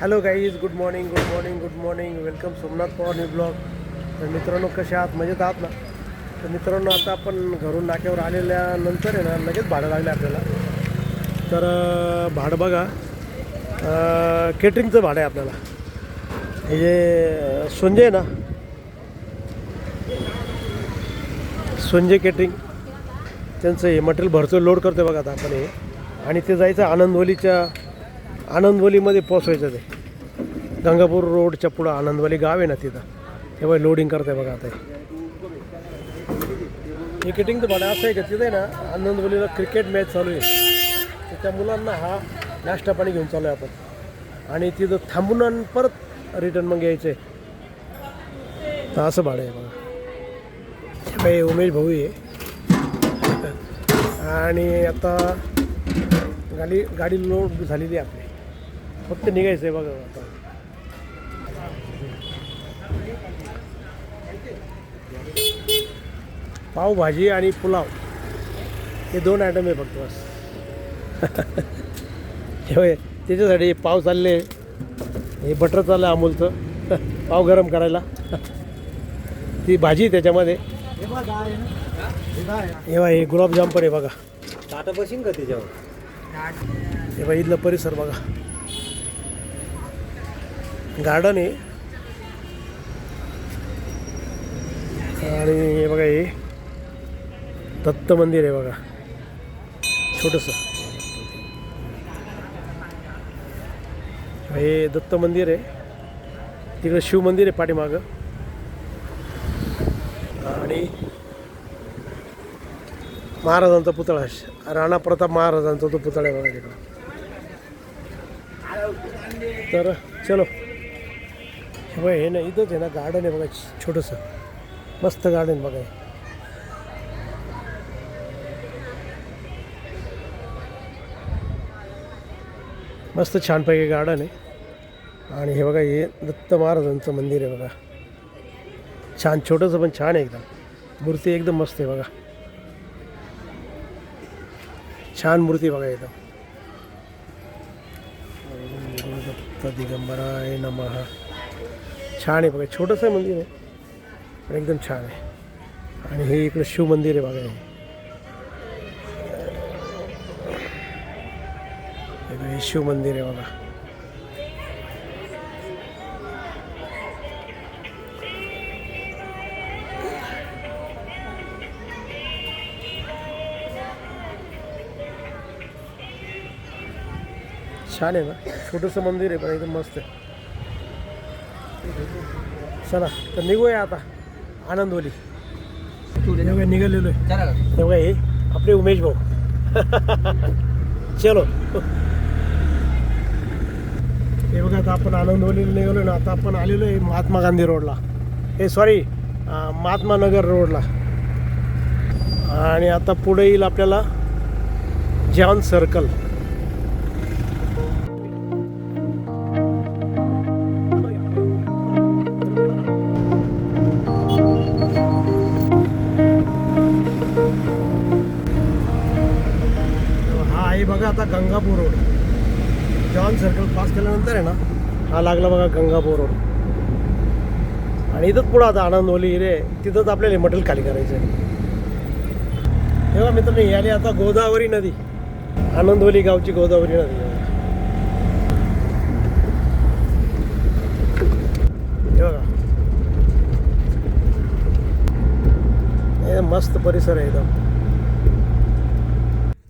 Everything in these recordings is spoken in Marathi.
Hello guys good morning good morning good morning welcome Somnath Pawar new blog तर मित्रांनो कसे आहात? मजेत आहात ना? तर मित्रांनो आता आपण घरून नाक्यावर आलेल्यानंतर आहे ना लगेच भाडं लागले आपल्याला. तर भाडं बघा. केटरिंगचं भाडं आहे आपल्याला. हे जे संजय आहे ना? संजय केटरिंग त्यांचं हे मटेरियल भरचं लोड करतो बघा आता आपण हे. आणि ते जायचं आनंदवलीच्या आनंदवलीमध्ये पोचवायचं ते. गंगापूर रोडच्या पुढं आनंदवली गाव आहे ना तिथं. तेव्हा लोडिंग करते बघा आता हे. क्रिकेटिंग तर भाडं असं आहे का तिथे आहे ना आनंदवलीला क्रिकेट मॅच चालू आहे. त्या मुलांना हा नाश्ता पाणी घेऊन चालू आहे आपण. आणि तिथं थांबून आणि परत रिटर्न मग यायचं आहे तर असं भाडं आहे बघा. काही बाई उमेश भाऊ आहे. आणि आता गाडी गाडी लोड झालेली आहे आपली. फक्त निघायचं आहे बघा आता. पावभाजी आणि पुलाव. हे दोन आयटम आहे फक्त बस. त्याच्यासाठी पाव चालले. हे बटर चाललं अमूलचं. पाव गरम करायला. ती भाजी आहे त्याच्यामध्ये. हे बघा हे गुलाबजाम पण आहे बघा. टाटा बशीन का त्याच्यावर? हे बघा इथलं परिसर बघा. गार्डन आहे. आणि हे बघा हे दत्त मंदिर आहे बघा. छोटंसं. हे दत्त मंदिर आहे. तिकडे शिव मंदिर आहे पाठीमागं. आणि महाराजांचा पुतळा राणा प्रताप महाराजांचा तो पुतळा आहे बघा तिकडं. तर चलो. हे हे ना इथंच आहे ना गार्डन आहे बघा छोटंसं. मस्त गार्डन बघा मस्त छानपैकी गार्डन आहे. आणि हे बघा हे दत्त महाराजांचं मंदिर आहे बघा. छान छोटंसं पण छान आहे एकदम. मूर्ती एकदम मस्त आहे बघा. छान मूर्ती बघा एकदम. दत्त दिगंबराय नमः. छान आहे बघा छोटंसं मंदिर आहे पण एकदम छान आहे. आणि हे इकडं शिव मंदिर आहे बघा हे. हे शिव मंदिर आहे बघा. छान आहे ना? छोटंसं मंदिर आहे पण एकदम मस्त आहे. चला तर निघूया आता. आनंदवली बघा, निघालेलो आहे? हे बघा हे आपले उमेश भाऊ. चलो. महिन्यात आपण आनंदवलीला निघालो ना आता आपण आलेलो आहे महात्मा गांधी रोडला. हे सॉरी महात्मा नगर रोडला. आणि आता पुढे येईल आपल्याला जॉन सर्कल हा आहे बघा आता Gangapur road. John circle pass केल्यानंतर आहे ना हा लागला बघा गंगापूर रोड आणि इथंच पुढं आता आनंदवली रे तिथंच आपल्याला मटेरियल खाली करायचं आहे. तेव्हा मित्रांनो याने आता गोदावरी नदी आनंदवली गावची गोदावरी नदी. हे बघा. हे मस्त परिसर आहे एकदम.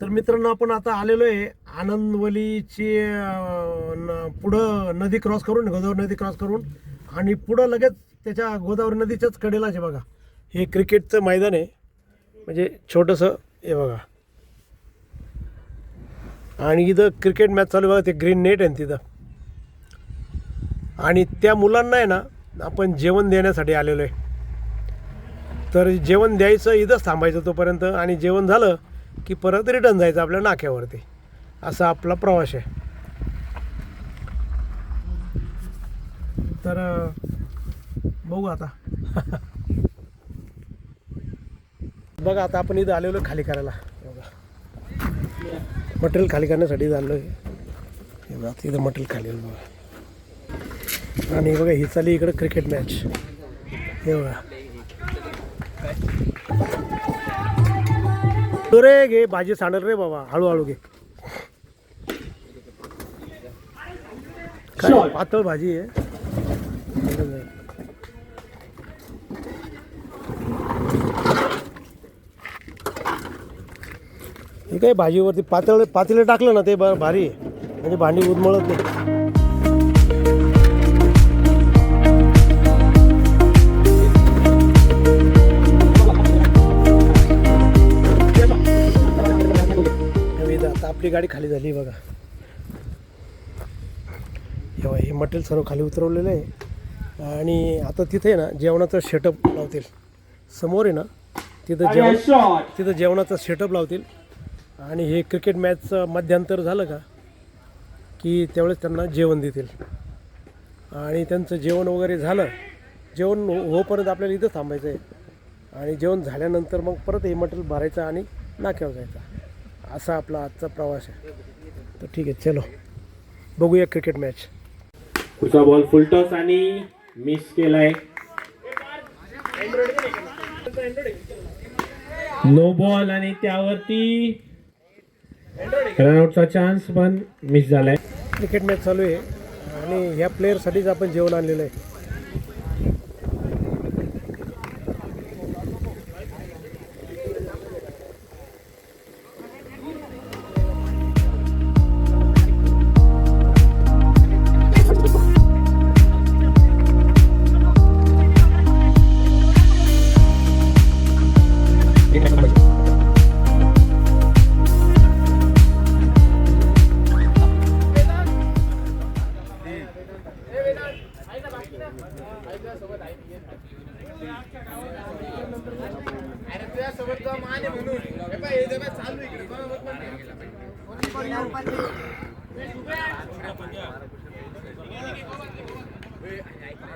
तर मित्रांनो आपण आता आलेलो आहे आनंदवलीची न- पुढं नदी क्रॉस करून गोदावरी नदी क्रॉस करून आणि पुढं लगेच त्याच्या गोदावरी नदीच्याच कडेलाच आहे बघा. हे क्रिकेटचं मैदान आहे. म्हणजे छोटंसं हे बघा. आणि इथं क्रिकेट मॅच चालू आहे बघा ते ग्रीन नेट आहे ना तिथं. आणि त्या मुलांना आहे ना आपण जेवण देण्यासाठी आलेलो आहे. तर जेवण द्यायचं इथंच थांबायचं तोपर्यंत आणि जेवण झालं की परत रिटर्न जायचं आपल्या नाक्यावरती. असा आपला प्रवास आहे. तर बघू आता. बघा आता आपण इथं आलेलो खाली करायला. मटेरियल खाली करण्यासाठी झालो आहे बघा इथं मटेरियल खाली आलं बघा. आणि बघा ही चालली इकडं क्रिकेट मॅच हे बघा. रे घे भाजी सांडल रे बाबा. हळूहळू घे. काय? पातळ भाजी आहे. हे काय भाजीवरती पातळ पातळी टाकलं ना ते भारी म्हणजे भांडी उदमळत नाही. आता आपली गाडी खाली झाली बघा. हे हे मटेरियल सर्व खाली उतरवलेलं आहे. आणि आता तिथे आहे ना जेवणाचं शेटअप लावतील. समोर आहे ना तिथं जेवण तिथं जेवणाचं सेटअप लावतील. आणि हे क्रिकेट मॅचचं मध्यांतर झालं का की त्यावेळेस त्यांना जेवण देतील. आणि त्यांचं जेवण वगैरे झालं जेवण हो- होईपर्यंत आपल्याला इथं थांबायचं आहे आणि जेवण झाल्यानंतर मग परत हे मटेरियल भरायचं आणि नाक्यावर जायचं. असा आपला आजचा प्रवास आहे. तर ठीक आहे चलो. बघूया क्रिकेट मॅच पुढचा बॉल फुलटॉस आणि मिस केलाय. नो बॉल आणि त्यावरती रनआउटचा चान्स पण मिस झालाय. क्रिकेट मॅच चालू आहे. आणि ह्या प्लेअरसाठीच आपण जेवण आणलेलं आहे. yeah.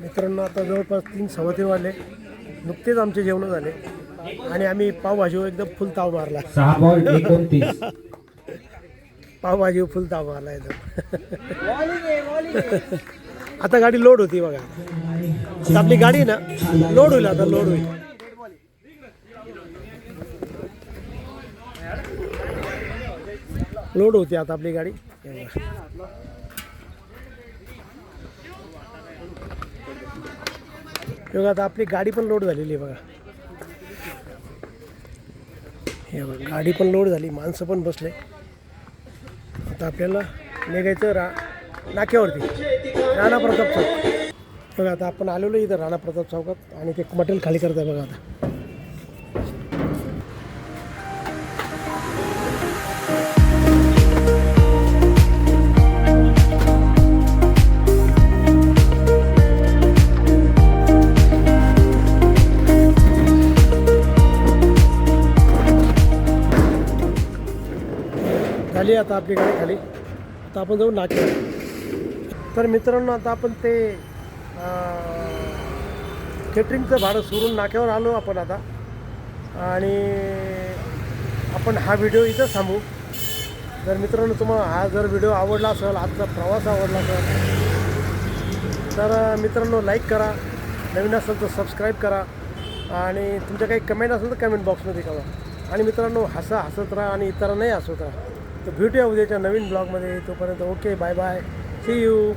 मित्रांनो आता जवळपास तीन सव्वा तीन वाजले. नुकतेच आमचे जेवण झाले. आणि आम्ही पावभाजीवर एकदम फुल ताव मारला. पावभाजीवर फुल ताव मारला एकदम. आता गाडी लोड होती बघा. आता आपली गाडी ना लोड होईल आता लोड होईल. लोड होती आता आपली गाडी. हे बघा. बघा आता आपली गाडी पण लोड झालेली आहे बघा. हे बघा गाडी पण लोड झाली माणसं पण बसले. आता आपल्याला निघायचं रा नाक्यावरती राणा प्रताप चौक. बघा आता आपण आलेलो इथं राणा प्रताप चौकात आणि ते मटेरियल खाली करत आहे बघा आता. आली आता आपली गाडी खाली. आता आपण जाऊ नाक्या. तर मित्रांनो आता आपण ते केटरिंगचं भाडं सोडून नाक्यावर आलो आपण आता. आणि आपण हा व्हिडिओ इथं थांबू. जर मित्रांनो तुम्हाला हा जर व्हिडिओ आवडला असेल आजचा प्रवास आवडला असेल तर मित्रांनो लाईक करा. नवीन असेल तर सबस्क्राईब करा. आणि तुमच्या काही कमेंट असेल तर कमेंट बॉक्समध्ये करा. आणि मित्रांनो हसा हसत राहा आणि इतरांनाही हसवत राहा. तर भेटूया उद्याच्या नवीन ब्लॉगमध्ये. तोपर्यंत okay bye bye. See you